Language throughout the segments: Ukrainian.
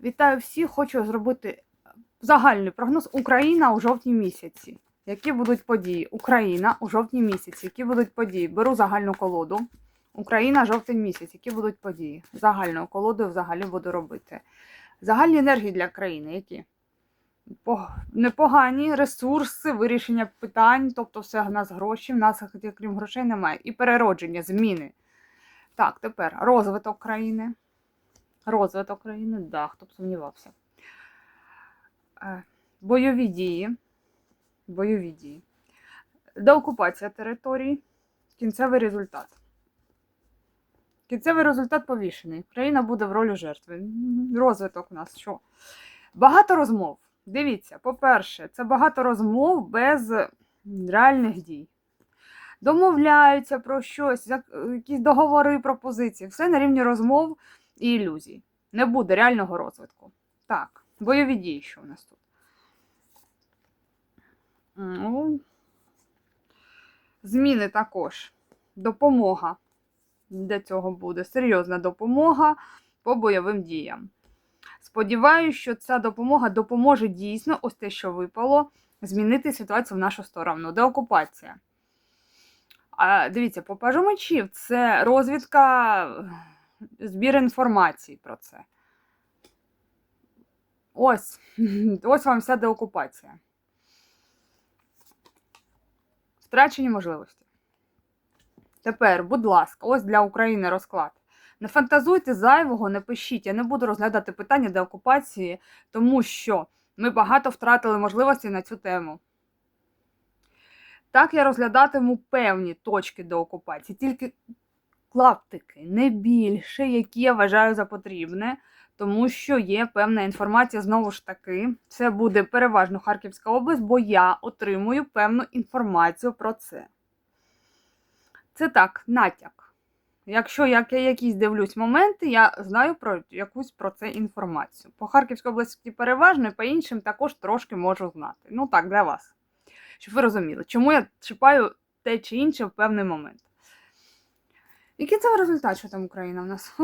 Вітаю всіх! Хочу зробити загальний прогноз. Україна у жовтні місяці. Які будуть події? Україна у жовтні місяці. Які будуть події? Беру загальну колоду. Україна жовтень місяць. Які будуть події? Загальною колодою взагалі буду робити. Загальні енергії для країни. Які? Непогані ресурси, вирішення питань, тобто все в нас гроші, в нас крім грошей немає. І переродження, зміни. Так, тепер розвиток країни. Розвиток країни, да, хто б сумнівався. Е, Бойові дії. Бойові дії. Деокупація територій. Кінцевий результат. Кінцевий результат повішений. Країна буде в ролі жертви. Розвиток у нас що? Багато розмов. Дивіться, по-перше, це багато розмов без реальних дій. Домовляються про щось, якісь договори, пропозиції. Все на рівні розмов і ілюзій. Не буде реального розвитку. Так, бойові дії, що у нас тут? Ну, зміни також. Допомога. Для цього буде серйозна допомога по бойовим діям. Сподіваюся, що ця допомога допоможе дійсно, ось те, що випало, змінити ситуацію в нашу сторону. Деокупація. А, дивіться, по пажу мечів це розвідка, збір інформації про це. Ось. Ось вам вся деокупація. Втрачені можливості. Тепер, будь ласка, ось для України розклад. Не фантазуйте зайвого, не пишіть. Я не буду розглядати питання деокупації, тому що ми багато втратили можливостей на цю тему. Так я розглядатиму певні точки деокупації, тільки клаптики, не більше, які я вважаю за потрібне, тому що є певна інформація, знову ж таки, це буде переважно Харківська область, бо я отримую певну інформацію про це. Це так, натяк. Якщо я якісь дивлюсь моменти, я знаю про якусь про це інформацію. По Харківській області переважно, і по іншим також трошки можу знати. Ну так, для вас. Щоб ви розуміли, чому я чіпаю те чи інше в певний момент. Який це результат, що там Україна в нас?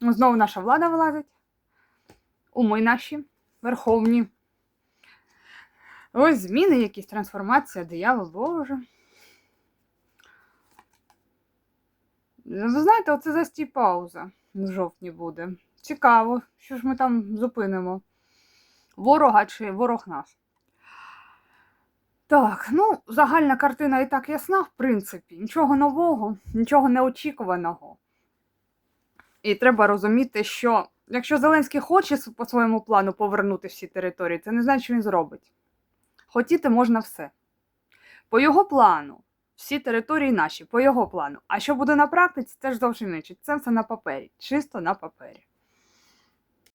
Ну, Знову наша влада вилазить. Уми наші верховні. Ось зміни, якісь трансформація, диявол Боже. Ви знаєте, оце застій пауза в жовтні буде. Цікаво, що ж ми там зупинимо. Ворога чи ворог нас. Так, ну, загальна картина і так ясна, в принципі. Нічого нового, нічого неочікуваного. І треба розуміти, що якщо Зеленський хоче по своєму плану повернути всі території, це не значить, що він зробить. Хотіти можна все. По його плану, всі території наші, по його плану. А що буде на практиці, це ж зовсім інше. Це все на папері, чисто на папері.